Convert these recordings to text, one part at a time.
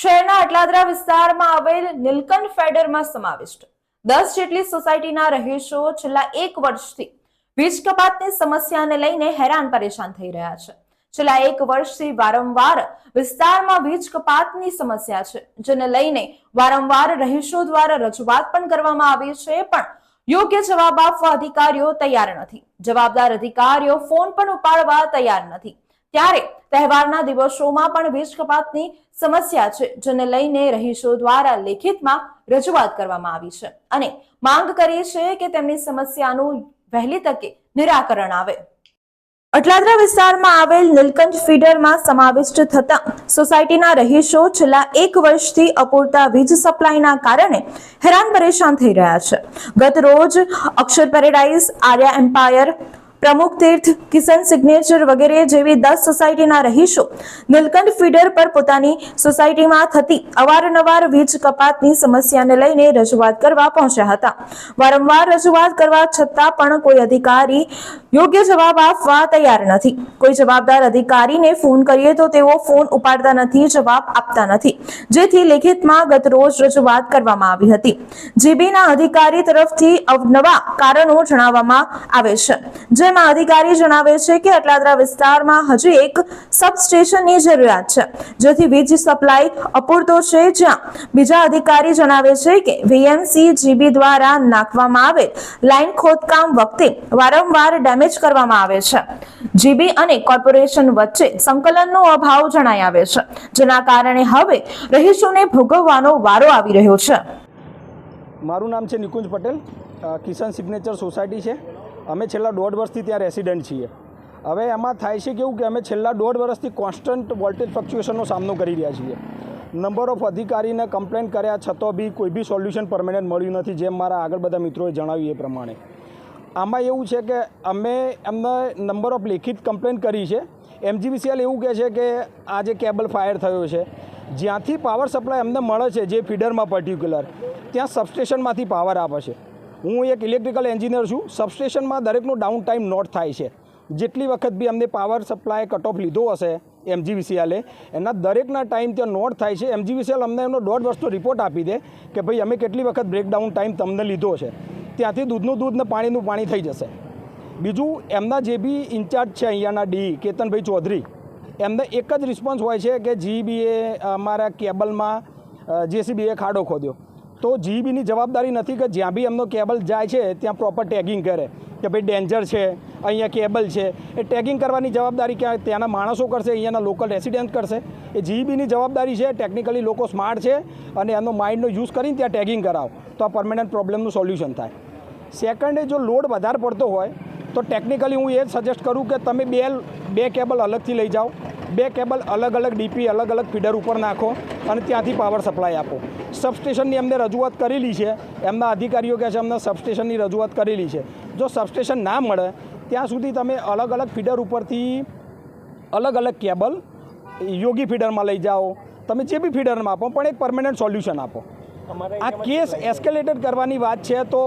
શહેરના અટલાદરા વિસ્તારમાં આવેલ નીલકંઠ ફેડરમાં સમાવિષ્ટ. દસ જેટલી સોસાયટીના રહીશો છેલ્લા એક વર્ષથી વીજ કપાતની સમસ્યાને લઈને હેરાન પરેશાન થઈ રહ્યા છે. છેલ્લા એક વર્ષથી વારંવાર વિસ્તારમાં વીજ કપાતની સમસ્યા છે, જેને લઈને વારંવાર રહીશો દ્વારા રજૂઆત પણ કરવામાં આવી છે, પણ યોગ્ય જવાબ આપવા અધિકારીઓ તૈયાર નથી. જવાબદાર અધિકારીઓ ફોન પણ ઉપાડવા તૈયાર નથી. ત્યારે તહેવારના દિવસોમાં પણ વીજ કપાતની સમસ્યા છે, જેને લઈને રહીશો દ્વારા લેખિતમાં રજૂઆત કરવામાં આવી છે. અને માંગ કરી છે કે તેમની સમસ્યાનું વહેલી તકે નિરાકરણ આવે. અટલાદરા વિસ્તારમાં આવેલ નીલકંઠ ફીડરમાં સમાવિષ્ટ થતા સોસાયટીના રહીશો છેલ્લા એક વર્ષથી અપૂરતા વીજ સપ્લાયના કારણે હેરાન પરેશાન થઈ રહ્યા છે. ગત રોજ અક્ષર પેરેડાઇઝ, આર્યા એમ્પાયર પ્રમુખ તીર્થ કિસન સિગ્નેચર વગેરે જેવી દસ સોસાયટીના રહીશો નીલકંઠ ફીડર પર પોતાની સોસાયટીમાં થતી અવારનવાર વીજ કપાતની સમસ્યાને લઈને રજૂઆત કરવા પહોંચ્યા હતા. વારંવાર રજૂઆત કરવા છતાં પણ કોઈ અધિકારી યોગ્ય જવાબ આપવા તૈયાર નથી. કોઈ જવાબદાર અધિકારીને ફોન કરીએ તો તેઓ ફોન ઉપાડતા નથી, જવાબ આપતા નથી. જેથી લેખિતમાં ગત રોજ રજૂઆત કરવામાં આવી હતી. જીબીના અધિકારી તરફથી અવનવા કારણો જણાવવામાં આવે છે. જેમાં અધિકારી જણાવે છે કે અટલાદરા વિસ્તારમાં હજી એક સબસ્ટેશનની જરૂરિયાત છે, જેથી વીજ સપ્લાય અપૂરતો છે. જ્યાં બીજા અધિકારી જણાવે છે કે વીએમસી જીબી દ્વારા નાખવામાં આવેલ લાઇન ખોદકામ વખતે વારંવાર ડેમેજ કરવામાં આવે છે. જીબી અને કોર્પોરેશન વચ્ચે સંકલનનો અભાવ જણાઈ આવે છે, જેના કારણે હવે રહીશોને ભોગવવાનો વારો આવી રહ્યો છે. મારું નામ છે નિકુંજ પટેલ કિસાન સિગ્નેચર સોસાયટી છે. અમે છેલ્લા દોઢ વર્ષથી ત્યાં રેસિડન્ટ છીએ. હવે એમાં થાય છે કેવું કે અમે છેલ્લા દોઢ વર્ષથી કોન્સ્ટન્ટ વોલ્ટેજ ફ્લક્ચ્યુએશનનો સામનો કરી રહ્યા છીએ. નંબર ઓફ અધિકારીને કમ્પ્લેન કર્યા છતાં બી કોઈ બી સોલ્યુશન પરમેનન્ટ મળ્યું નથી, જેમ મારા આગળ બધા મિત્રોએ જણાવ્યું એ પ્રમાણે. આમાં એવું છે કે અમે એમને નંબર ઓફ લેખિત કમ્પ્લેન કરી છે. એમજીવીસીએલ એવું કહે છે કે આ જે કેબલ ફાયર થયો છે, જ્યાંથી પાવર સપ્લાય અમને મળે છે જે ફીડરમાં પર્ટિક્યુલર ત્યાં સબસ્ટેશનમાંથી પાવર આપે છે. હું એક ઇલેક્ટ્રિકલ એન્જિનિયર છું. સબસ્ટેશનમાં દરેકનો ડાઉન ટાઈમ નોટ થાય છે. જેટલી વખત બી અમને પાવર સપ્લાય કટ ઓફ લીધો હશે એમજીવીસીએલે એના દરેકના ટાઈમ ત્યાં નોટ થાય છે. એમજીવીસીએલ અમને એમનો દોઢ વર્ષનો રિપોર્ટ આપી દે કે ભાઈ અમે કેટલી વખત બ્રેકડાઉન ટાઈમ તમને લીધો છે. ત્યાંથી દૂધનું દૂધ ને પાણીનું પાણી થઈ જશે. બીજું, એમના જે બી ઇન્ચાર્જ છે અહીંયાના ડી કેતનભાઈ ચૌધરી, એમને એક જ રિસ્પોન્સ હોય છે કે જીબીએ અમારા કેબલમાં જેસીબીએ ખાડો ખોદ્યો. તો જીબીની જવાબદારી નથી કે જ્યાં બી એમનો કેબલ જાય છે, ત્યાં પ્રોપર ટેગિંગ કરે કે ભાઈ ડેન્જર છે, અહીંયા કેબલ છે. એ ટેગિંગ કરવાની જવાબદારી ક્યાં? ત્યાંના માણસો કરશે, અહીંયાના લોકલ રેસિડેન્ટ કરશે. એ જીબીની જવાબદારી છે ટેકનિકલી લોકો સ્માર્ટ છે અને એમનો માઇન્ડનો યુઝ કરીને ત્યાં ટેગિંગ કરાવો. તો આ પરમેનન્ટ પ્રોબ્લેમનું સોલ્યુશન થાય. સેકન્ડે જો લોડ વધારે પડતો હોય, તો ટેકનિકલી હું એ સજેસ્ટ કરું કે તમે બે બે કેબલ અલગથી લઈ જાઓ. બે કેબલ અલગ અલગ ડીપી, અલગ અલગ ફીડર ઉપર નાખો અને ત્યાંથી પાવર સપ્લાય આપો. સબસ્ટેશનની અમને રજૂઆત કરેલી છે. એમના અધિકારીઓ કહે છે, અમને સબસ્ટેશનની રજૂઆત કરેલી છે. જો સબસ્ટેશન ના મળે, ત્યાં સુધી તમે અલગ અલગ ફીડર ઉપરથી અલગ અલગ કેબલ યોગી ફીડરમાં લઈ જાઓ. તમે જે બી ફીડરમાં આપો, પણ એક પરમેનન્ટ સોલ્યુશન આપો. આ કેસ એસ્કેલેટેડ કરવાની વાત છે તો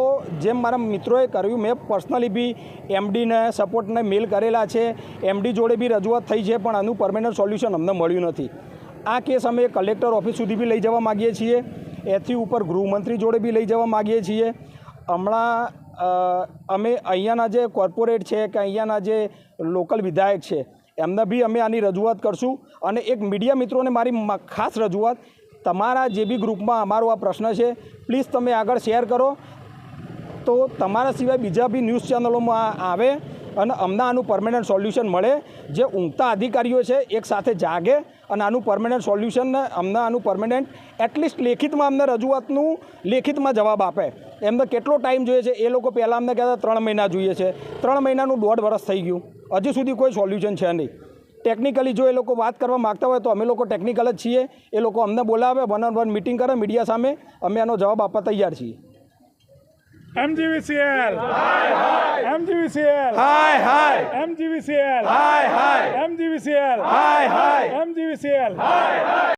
જેમ મારા મિત્રોએ કર્યું મેં પર્સનલી બી એમડીને સપોર્ટને મેલ કરેલા છે. એમડી જોડે બી રજૂઆત થઈ છે પણ આનું પરમેનન્ટ સોલ્યુશન અમને મળ્યું નથી. આ કેસ અમે કલેક્ટર ઓફિસ સુધી બી લઈ જવા માગીએ છીએ. એથી ઉપર ગૃહમંત્રી જોડે બી લઈ જવા માગીએ છીએ. હમણાં અમે અહીંયાના જે કોર્પોરેટ છે કે અહીંયાના જે લોકલ વિધાયક છે એમને બી અમે આની રજૂઆત કરશું. અને એક મીડિયા મિત્રોને મારી ખાસ રજૂઆત તમારા જે બી ગ્રુપમાં અમારો આ પ્રશ્ન છે પ્લીઝ તમે આગળ શેર કરો. તો તમારા સિવાય બીજા બી ન્યૂઝ ચેનલોમાં આવે અને અમને આનું પરમેનન્ટ સોલ્યુશન મળે. જે ઊંઘતા અધિકારીઓ છે, એક સાથે જાગે અને આનું પરમેનન્ટ સોલ્યુશન અમને આનું પરમેનન્ટ એટલીસ્ટ લેખિતમાં અમને રજૂઆતનું લેખિતમાં જવાબ આપે. એમને કેટલો ટાઈમ જોઈએ છે, એ લોકો પહેલાં અમને કહેતા ત્રણ મહિના જોઈએ છે. ત્રણ મહિનાનું દોઢ વર્ષ થઈ ગયું. હજુ સુધી કોઈ સોલ્યુશન છે નહીં. ટેકનિકલી જો એ લોકો વાત કરવા માગતા હોય તો અમે લોકો ટેકનિકલ જ છીએ એ લોકો અમને બોલાવે વન ઓન વન મિટિંગ કરે મીડિયા સામે અમે આનો જવાબ આપવા તૈયાર છીએ MGVCL. MGVCL. હાય હાય MGVCL. હાય હાય MGVCL. હાય હાય MGVCL.